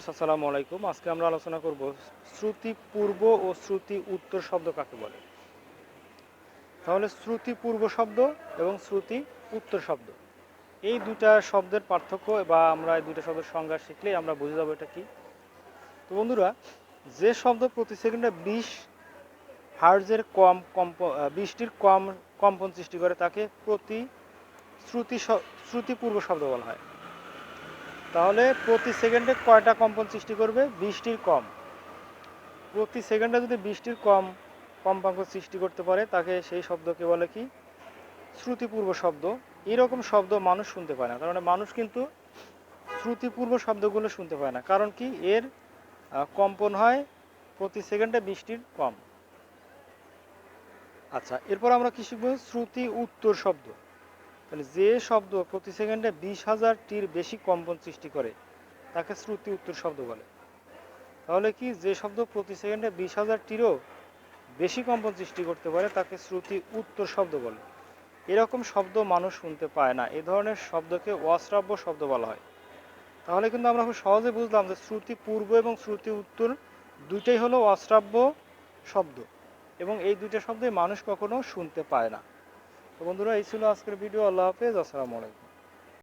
আসসালামু আলাইকুম আজকে আমরা আলোচনা করব শ্রুতি পূর্ব ও শ্রুতি উত্তর শব্দ কাকে বলে তাহলে শ্রুতি পূর্ব শব্দ এবং শ্রুতি উত্তর শব্দ এই দুটা শব্দের পার্থক্য বা আমরা এই দুটো শব্দের সংজ্ঞা শিখলেই আমরা বুঝে যাব এটা কি তো বন্ধুরা যে শব্দ প্রতি সেকেন্ডে বিশ হার্জের কম কম্প বৃষ্টির কম কম্পন সৃষ্টি করে তাকে প্রতি শ্রুতি শ- শ্রুতি পূর্ব শব্দ বলা হয় তাহলে প্রতি সেকেন্ডে কয়টা কম্পন সৃষ্টি করবে? বৃষ্টির কম। প্রতি সেকেন্ডে যদি বৃষ্টির কম কম্পাঙ্ক সৃষ্টি করতে পারে, তাকে সেই শব্দকে বলে কি? শ্রুতিপূর্ব শব্দ। এরকম শব্দ মানুষ শুনতে পায় না কারণ মানুষ কিন্তু শ্রুতিপূর্ব শব্দগুলো শুনতে পায় না। কারণ কি? এর কম্পন হয় প্রতি সেকেন্ডে বৃষ্টির কম। আচ্ছা এরপর আমরা কি শিখব? শ্রুতি উত্তর শব্দ। তাহলে যে শব্দ প্রতি সেকেন্ডে বিশ হাজারটির বেশি কম্পন সৃষ্টি করে, তাকে শ্রুতি উত্তর শব্দ বলে। তাহলে কি যে শব্দ প্রতি সেকেন্ডে বিশ হাজারটিরও বেশি কম্পন সৃষ্টি করতে পারে, তাকে শ্রুতি উত্তর শব্দ বলে। এরকম শব্দ মানুষ শুনতে পায় না, এ ধরনের শব্দকে অশ্রাব্য শব্দ বলা হয়। তাহলে কিন্তু আমরা খুব সহজে বুঝলাম যে শ্রুতি পূর্ব এবং শ্রুতি উত্তর দুইটাই হলো অশ্রাব্য শব্দ, এবং এই দুইটা শব্দে মানুষ কখনো শুনতে পায় না। তো বন্ধুরা এই ছিল আজকের ভিডিও। আল্লাহ হাফেজ আসসালামু আলাইকুম।